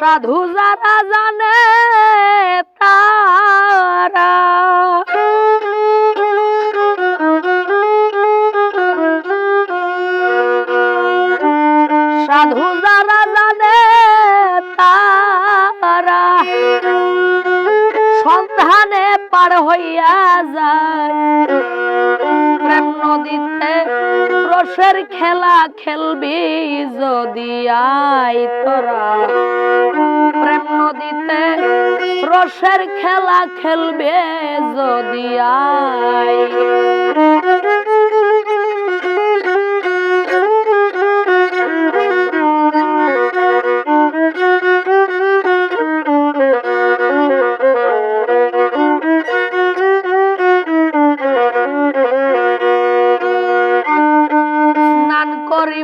সাধু যারা জানে তারা। সাধু যারা জানে তারা। সন্ধানে পার হইয়া যায়। প্রেম নদীতে রসের খেলা খেলবি যদি আই তোরা। প্রেম নদীতে রসের খেলা খেলবে যদি আই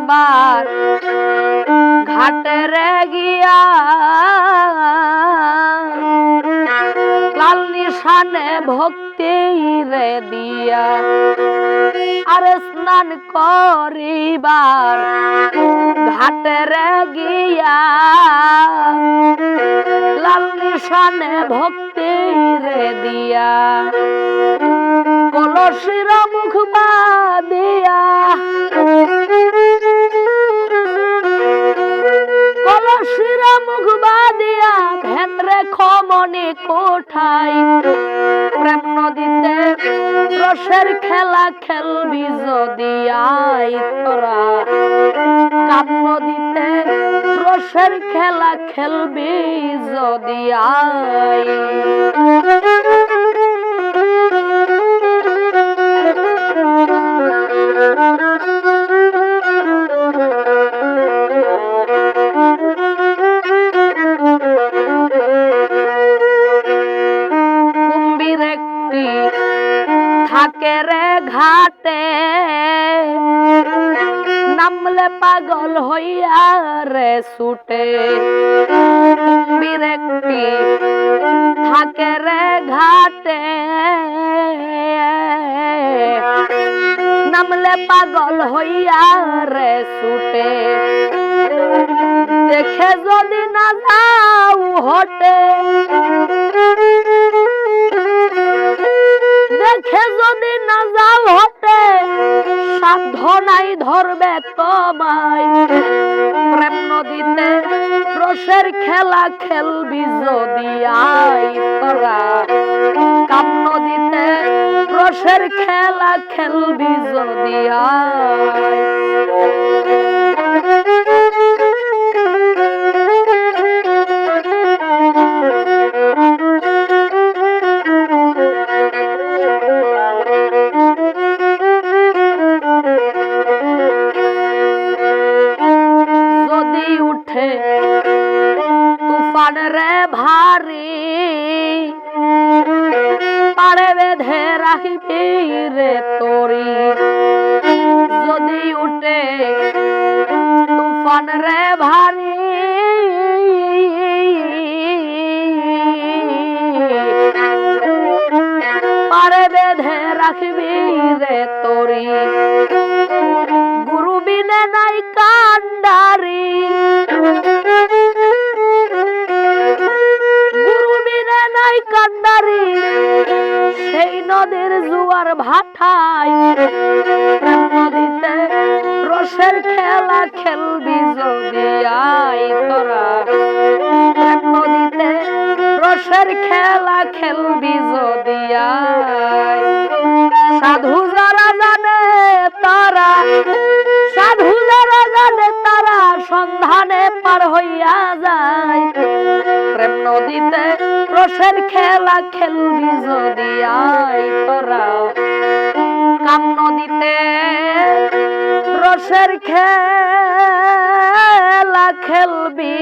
করিবার ঘাটে গিয়া লাল নিশানে ভক্তি রে দিয়া। আরে স্নান করিবার ঘাটে গিয়া লাল নিশানে ভক্তি রে দিয়া। কলসির মুখ দিয়া রসের খেলা খেলবি যদি আই তোরা। কাপ নদীতে রসের খেলা খেলবি যদি আই নামলে পাগল হইয়া রে ছুটে। একটি থাকে রে ঘাটে। নামলে পাগল হইয়া রে ছুটে। দেখে যদি না যাও হটে। দেখে যদি না যাও ধরবে তোমায়। প্রেম নদীতে রসের খেলা খেলবি যদি আই তোরা। কাম নদীতে রসের খেলা খেলবি যদি ভারী। পারে বেঁধে রাখবি রে তোরি। যদি উঠে তুফান রে ভারী। পারে বেঁধে রাখবি রে তোরি। জুয়ার ভাটায় নদীতে রসের খেলা খেলবি যদি আই তোরা। নদীতে রসের খেলা খেলবি যদি সাধু যারা জানে তারা পার হইয়া যায়। প্রেম নদীতে রসের খেলা খেলবি যদি আই তোরা। কাম নদীতে রসের খেলা খেলবি